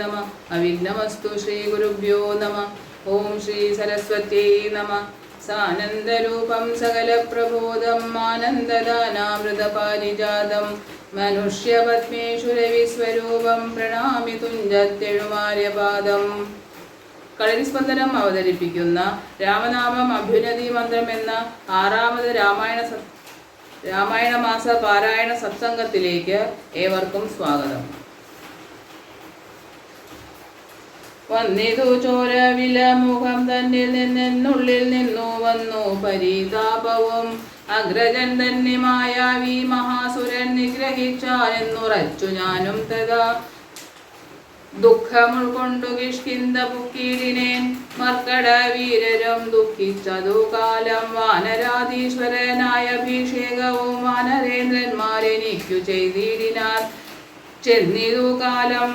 നമ. അവിഘ്നമസ്തു ശ്രീ ഗുരുഭ്യോ നമ. ഓം ശ്രീ സരസ്വത്യേ നമ. സാനന്ദരൂപം സകലപ്രബോധം ആനന്ദദാനാമൃതപാരിജാതം. മനുഷ്യപത്മേഷു രവിസ്വരൂപം പ്രണാമി തുഞ്ചത്തെഴുമാര്യപാദം. കളരിസ്പന്ദനം അവതരിപ്പിക്കുന്ന രാമനാമം അഭ്യുനതി മന്ത്രം എന്ന ആറാമത് രാമായണ രാമായണ മാസ പാരായണ സത്സംഗത്തിലേക്ക് ഏവർക്കും സ്വാഗതം. വന്നിതു ചോരവില മുഖം തന്നിൽ നിന്നുള്ളിൽ നിന്നു വന്നു പരിതാപവും. അഗ്രജൻ തന്നെ മായാവി മഹാസുരൻ നിഗ്രഹിച്ചാലെന്നുറച്ചു ഞാനും തഥാ ദുഃഖമുൾക്കൊണ്ടു കിഷ്കിന്ത പുക്കീടിനേൻ മർക്കട വീരരും ദുഃഖിച്ചതു കാലം. വാനരാധീശ്വരനായ അഭിഷേകവും വാനരേന്ദ്രന്മാരെനിക്കു ചെയ്തിടിനാൽ ചെന്നിതു കാലം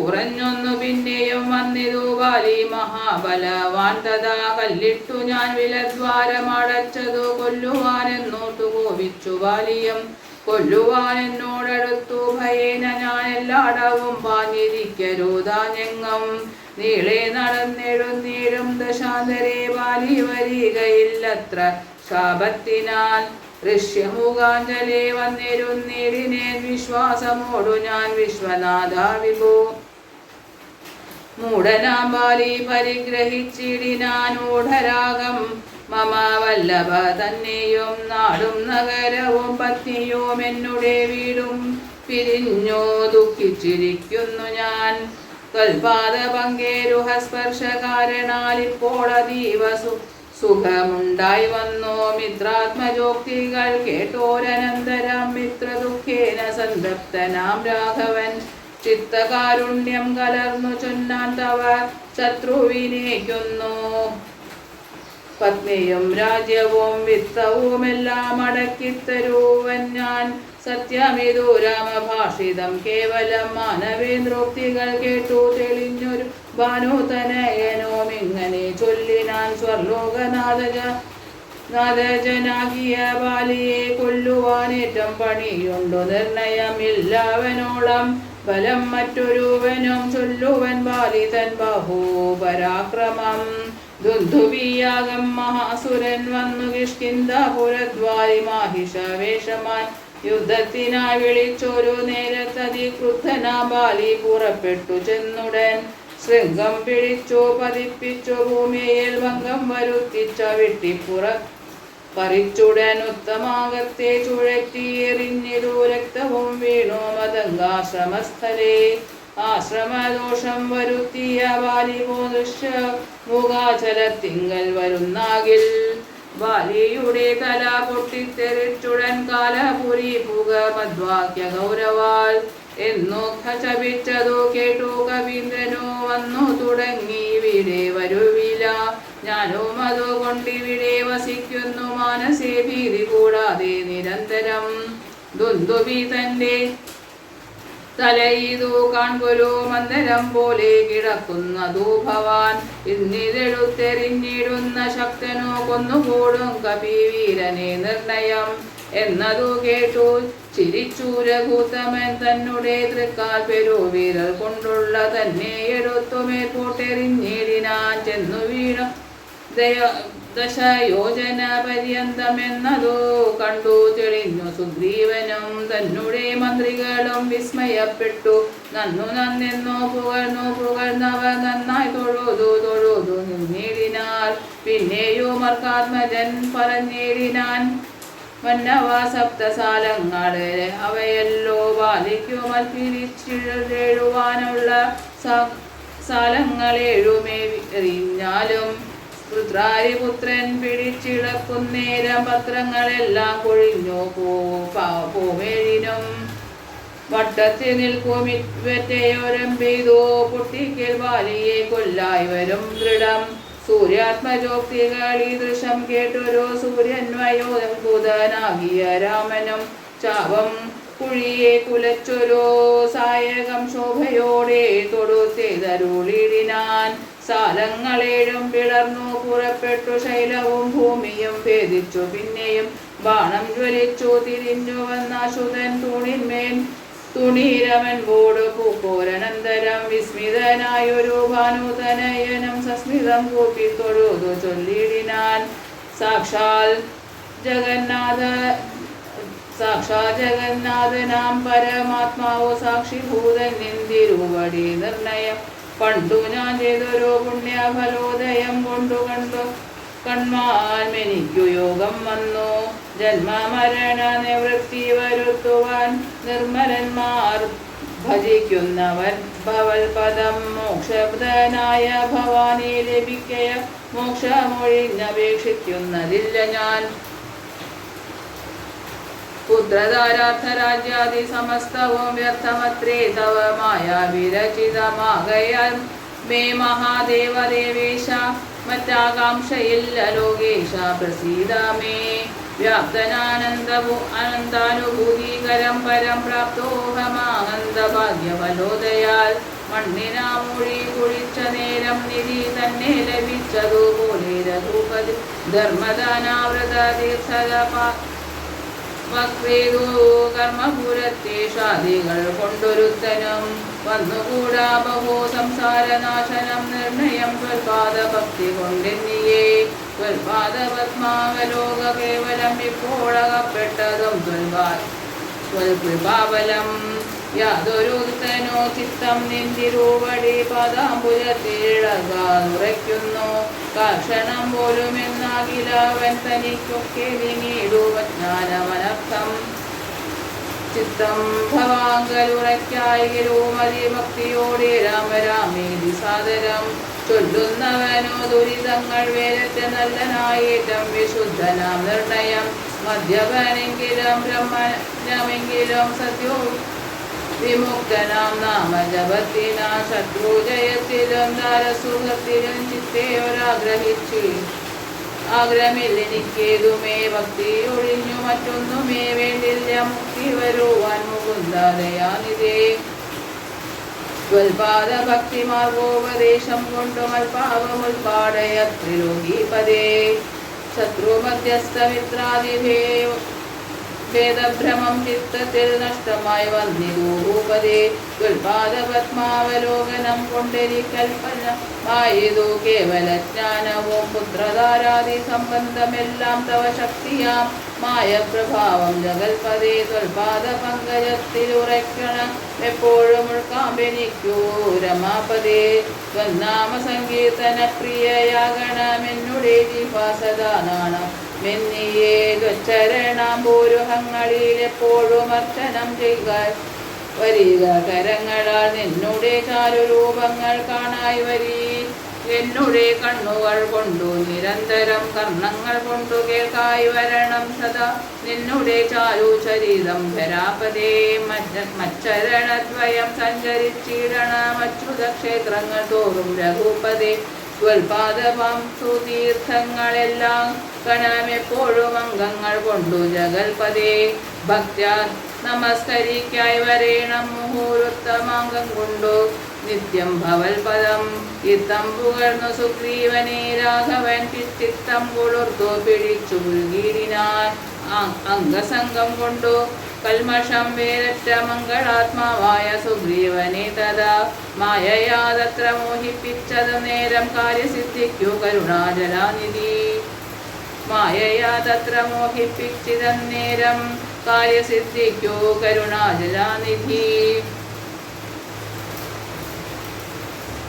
കുറഞ്ഞൊന്നു പിന്നെയും വന്നിതു ബാലി മഹാബലവാൻ തഥാ കല്ലിട്ടു ഞാൻ വിലദ്വാരമടച്ചതു. കൊല്ലുവാനെന്നോട്ടു കോപിച്ചു ബാലിയം. കൊല്ലുവാൻ എന്നോടടുത്തു ഭയേന ഞാൻ എല്ലാടവും പാഞ്ഞിരിക്കരുതാഞ്ഞെങ്ങം നീളെ നടന്നെഴുന്നീഴും ദശാന്തരെ ബാലി വരികയില്ലത്ര ശാപത്തിനാൽ. ഋഷ്യമുഖാഞ്ജലി വന്നിരുന്നിടിനേൻ വിശ്വാസമോടു ഞാൻ വിശ്വനാഥ വിഭോ മൂടനാമ്പാലി പരിഗ്രഹിച്ചിടിനാനൂഢരാഗം. മമ വല്ലഭ തന്നെയും നാടും നഗരവും പത്നിയും എന്നുടെ വീടും പിരിഞ്ഞോ ദുഃഖിച്ചിരിക്കുന്നു ഞാൻ. കൽപാത പങ്കേരുഹസ്പർശ കാരണാൽ ഇപ്പോൾ അതീവ സുഖമുണ്ടായി വന്നു. മിത്രാത്മജോക്തികൾ കേട്ടോരനന്തരം മിത്ര ദുഃഖേന സന്തപ്തനാം രാഘവൻ. ചിത്തകാരുണ്യം കലർന്നു ചൊന്നാൻ തവ ശത്രുവിനേക്കുന്നു. പത്നിയും രാജ്യവും വിത്തവും എല്ലാം അടക്കിത്തരൂവൻ ഞാൻ. സത്യമിതു രാമഭാഷിതം കേവലം മാനവേന്ദ്രോക്തികൾ കേട്ടു തെളിഞ്ഞൊരു ഭാനുതനയനോം ഇങ്ങനെ ചൊല്ലിനാൻ സ്വർലോകനാഥജ നാഥജനാകിയ ബാലിയെ കൊല്ലുവാനേറ്റം പണിയുണ്ടു നിർണയമില്ലവനോളം. ബലം മറ്റൊരുവനും ചൊല്ലുവൻ ബാലിതൻ തൻ ബഹുപരാക്രമം. ദുന്ധുവിയാകം മഹാസുരൻ വന്നു കിഷ്കിന്ദപുരദ്വാരി മാഹിഷവേഷമാൻ. യുദ്ധത്തിനായി വിളിച്ചൊരു നേരത്തതി ക്രുദ്ധനാ ബാലി പുറപ്പെട്ടു ചെന്നുടൻ. ശൃംഗം പിടിച്ചു പതിപ്പിച്ചു ഭൂമിയിൽ ഭംഗം വരുത്തിച്ച വെട്ടിപ്പുറ പറിച്ചുടൻ ചുഴറ്റിയെറിഞ്ഞിരു രക്തവും വീണു മതങ്കാശ്രമസ്ഥലേ ആശ്രമദോഷം വരുത്തിയ ബാലിമോ ദൃശ്യ മുഖാചലത്തിങ്കൽ വരുന്നാകിൽ. ബാലിയുടെ തല പൊട്ടിത്തെറിച്ചുടൻ കാലപുരി പുക മദ്വാക്യ ഗൗരവാൽ. എന്നു ചപിച്ചതു കേട്ടു കവീന്ദ്രനോ വന്നു തുടങ്ങി വീടേ വരുവില ഞാനും അതുകൊണ്ടിവിടെ വസിക്കുന്നു മാനസേ ഭീതി കൂടാതെ നിരന്തരം. ദുന്ദുബി തന്റെ തലയിതു കാൺകൊരു മന്ദരം പോലെ കിടക്കുന്നതു ഭവാൻ ഇന്നിതെടുത്തെറിഞ്ഞിടുന്ന ശക്തനോ കൊന്നുകൂടും കപിവീരനെ നിർണയം. എന്നതു കേട്ടു ചിരിച്ചു രഘുത്തമൻ തന്നെ തൃക്കാൽ പെരുവിരൽ കൊണ്ടുള്ള തന്നെ എടുത്തുമേ മേൽപോട്ടെറിഞ്ഞിടിനാൻ ചെന്നു വീണു. ദയ യോജന പര്യന്തമെന്നതു കണ്ടു തെളിഞ്ഞു സുഗ്രീവനും തന്നുടെ മന്ത്രികളും വിസ്മയപ്പെട്ടു. നന്നു നന്നെന്നു പുകഴ്ന്നു പുകഴ്ന്നവ നന്നായി തൊഴുതു തൊഴുതു നിന്നേടിനാൽ പിന്നെയോ മർക്കാത്മജൻ പറഞ്ഞേടിനാൻ മന്നവ സപ്തസാലങ്ങൾ അവയല്ലോ ബാലിക്കുമൽ പിരിച്ചിഴെഴുവാനുള്ള സാലങ്ങളേഴുമേ എറിഞ്ഞാലും ഋത്രാരിപുത്രൻ പിടിച്ചിടക്കുന്നേരം പത്രങ്ങളെല്ലാം കൊഴിഞ്ഞു പോവേഴിനും. വട്ടത്തിൽ നിൽക്കും ഇവറ്റയോരം പെയ്തു. പൊട്ടിക്കൽ വാലിയെ കൊല്ലായി വരും ദൃഢം. സൂര്യാത്മജോക്തികളി ദൃശ്യം കേട്ടൊരു സൂര്യൻ വയോധംകുതനാകിയ രാമനും ചാപം കുഴിയെ കുലച്ചൊരു സായകം ശോഭയോടെ തൊടുത്തേതരുളിടിനാൻ സാലങ്ങളേഴും പിളർന്നു പുറപ്പെട്ടു ശൈലവും ഭൂമിയും ഭേദിച്ചു. പിന്നെയും ബാണം ജ്വലിച്ചു തിരിഞ്ഞു വന്ന ശുതൻ തുണിന്മേൻ തുണീരവൻ ബോട് പൂക്കോരനന്തരം വിസ്മിതനായൊരു ഭാനുതനയനം സസ്മിതം കൂപ്പി തൊഴുതു ചൊല്ലിടിനാൻ സാക്ഷാൽ ജഗന്നാഥ സാക്ഷാ ജഗന്നാഥനാം പരമാത്മാവോ സാക്ഷിഭൂതൻ നിന്തിരുവടി നിർണയം പണ്ടു ഞാൻ ചെയ്തൊരു പുണ്യഫലോദയം കൊണ്ടു കണ്ടു. കൺമാൽമെനിക്കു യോഗം വന്നു. ജന്മമരണ നിവൃത്തി വരുത്തുവാൻ നിർമ്മലന്മാർ ഭജിക്കുന്നവൻ ഭവൽ പദം. മോക്ഷപ്രദനായ ഭവാനി ലഭിക്കയ മോക്ഷമൊഴിഞ്ഞപേക്ഷിക്കുന്നതില്ല ഞാൻ. പുത്രധാരാർത്ഥരാജ്യാദി സമസ്തവും വ്യർത്ഥമത്രേ. തവ മായാവിരചിതമാകയാൽ മേ മഹാദേവദേവേശ മറ്റാകാംക്ഷയില്ല ലോകേശ. പ്രസീത മേ വ്യാപ്തനാനന്ദഭൂ അനന്താനുഭൂതികരം പരം പ്രാപ്തോഹമാനന്ദ ഭാഗ്യഫലോദയാൽ മണ്ണിനാമൂഴി കുഴിച്ച നേരം നിധി തന്നെ ലഭിച്ചതുപോലെ ധർമ്മദാനാവൃത തീർത്ഥത വക്രേതു കർമ്മപുരത്തേഷാദികൾ കൊണ്ടൊരുത്തനും വന്നുകൂടാ ബഹോ സംസാരനാശനം നിർണയം. സ്വൽപാദഭക്തി കൊണ്ടെന്നിയേ സ്വൽപാദപത്മാവലോക കേവലം ഇപ്പോഴകപ്പെട്ടതും സ്വൽപാ ത്വൽകൃപാബലം. യാതൊരുത്തനോ ചിത്തം നെഞ്ചിരൂവടി പദം പുലത്തിളകുറയ്ക്കുന്നു കർഷണം പോലും എന്നാകിലവൻ തനിക്കൊക്കെ വിനീടുവജ്ഞാനമനർത്ഥം ചിത്തം ഭവാങ്കലുറയ്ക്കായി മതി ഭക്തിയോടെ രാമരാമേതി സാദരം. ചൊല്ലുന്നവനോ ദുരിതങ്ങൾ വേരറ്റ നല്ലനായേറ്റം വിശുദ്ധനാം നിർണയം. മദ്യപനെങ്കിലും ബ്രഹ്മണമെങ്കിലും സത്യോ വിമുക്തനാം നാമജപത്തിനാ ശത്രുജയത്തിലും ദാരസുഖത്തിലും ചിത്തെ ആഗ്രഹമില്ലെനിക്കേതുമേ ഭക്തി ഒഴിഞ്ഞു മറ്റൊന്നുമേ വേണ്ടില്ല മുക്തി വരുവാൻ മുകുന്ദയാനിതേ ത്വൽപാദ ഭക്തി മാർഗോപദേശം കൊണ്ടു മൽപാവമുൽപാടയ ത്രിലോകീപദേ ശത്രു മധ്യസ്ഥമിത്രാദിഭേ ഭേദഭ്രമം ചിത്തത്തിൽ നഷ്ടമായി വന്നിരൂപതേ പത്മാവലോകനം കൊണ്ടെനി കൽപ്പനമായതു. കേവല ജ്ഞാനവും പുത്രധാരാദി സംബന്ധമെല്ലാം തവ ശക്തിയാം. മായ പ്രഭാവം ജഗൽപതേ. ത്വൽപാദ എപ്പോഴും ഉൾക്കാമ്പെനിക്കൂ. രമാപതേ. ത്വന്നാമ സങ്കീർത്തന പ്രിയയാകണമെന്നുടേ ജിഹാസദാനാണ് മെന്നിയേ ദ്വച്ചരണാംബൂരുഹങ്ങളിൽ എപ്പോഴും അർച്ചനം ചെയ്യുക വരിക. കരങ്ങളാൽ നിന്നുടെ ചാരുരൂപങ്ങൾ കാണായി വരി. എന്നുടെ കണ്ണുകൾ കൊണ്ടു നിരന്തരം കർണങ്ങൾ കൊണ്ടു കേൾക്കായി വരണം സദാ. നിന്നുടെ ചാരു ശരീരം ധരാപതേ മച്ച മച്ചരണദ്വയം സഞ്ചരിച്ചിടണം മച്ചുത ക്ഷേത്രങ്ങൾ തോറും രഘുപതേ. സ്വൽപാദപം സുതീർത്ഥങ്ങളെല്ലാം കണമെപ്പോഴും അംഗങ്ങൾ കൊണ്ടു ജഗൽപതേ. ഭക്ത്യ നമസ്കരിക്കായി വരേണം മുഹൂർത്തമാംഗം കൊണ്ടു നിത്യം ഭവൽപദം. ഇത്തം പുകർന്നു സുഗ്രീവനെ രാഘവൻ ചിത്തിത്തം കുളിർത്തു പിടിച്ചു പുൽകീടിനാൻ അംഗസംഗം കൊണ്ടു കൽമഷം വേരറ്റ മംഗളാത്മാവായ സുഗ്രീവനെ തഥാ മായയാതത്ര മോഹിപ്പിച്ചത് നേരം കാര്യസിദ്ധിക്കു കരുണാജലാനിധി. മായയാതത്ര മോഹിപ്പിച്ചിതന്നേരം കാര്യസിദ്ധിക്കു കരുണാജലാനിധി.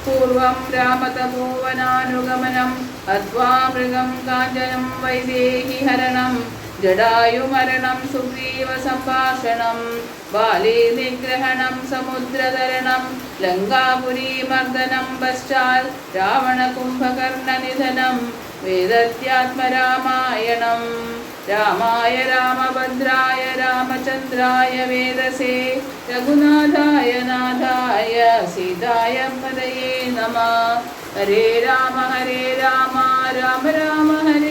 പൂർവം രാമതഭൂവനാനുഗമനം അധ്വാമൃഗം കാഞ്ചനം വൈദേഹി ഹരണം ജടായുമരണം സുഗ്രീവസംഭാഷണം സംഭാഷണം ബാലേ നിഗ്രഹണം സമുദ്രതരണം ലങ്കാപുരീമർദ്ദനം പശ്ചാൽ രാവണകുംഭകർണനിധനം വേദത്യാത്മരാമായണം രാമായ രാമഭദ്രായ രാമചന്ദ്രായ വേദസേ രഘുനാഥായ നാഥായ സീതായ പദയേ നമ. ഹരേ രാമ ഹരേ രാമ രാമ രാമ ഹരേ